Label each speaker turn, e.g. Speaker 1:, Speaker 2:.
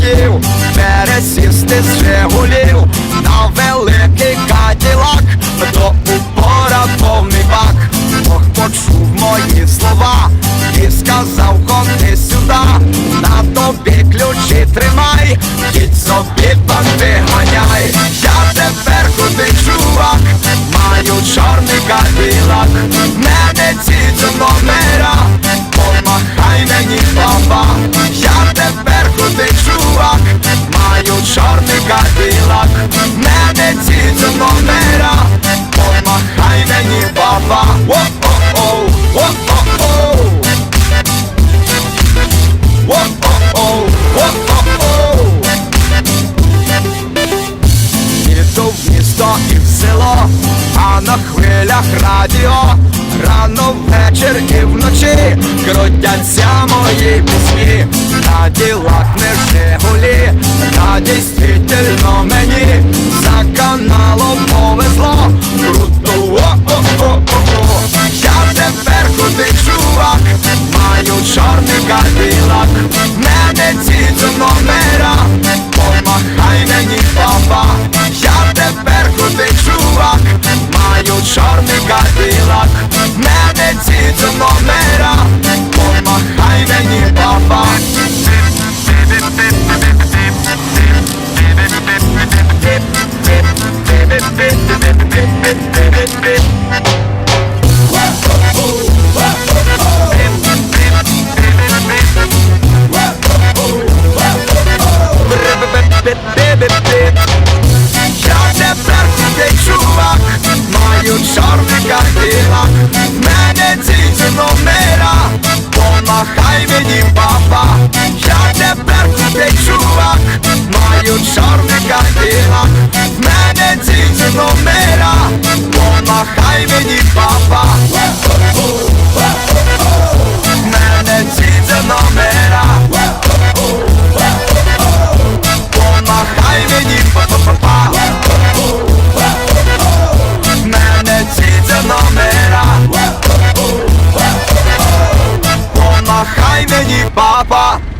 Speaker 1: хотів пересісти з Жигулів на великий каділак, до упора повний бак. Бог почув мої слова. І сказав, ходи сюди, на тобі ключі тримай, їдь собі банди ганяй. Я тепер куди чувак, маю чорний каділак, на хвилях радіо. Рано ввечір і вночі крутяться мої пісні. На ділах не Жигулі, та дійсно мені За каналом повезло. Круто, о-о-о-о-о. Я тепер куди чувак, маю чорний кадилак Garilak Neredeydi numara Pomachaj meni baba Bip, bip, bip. Papa.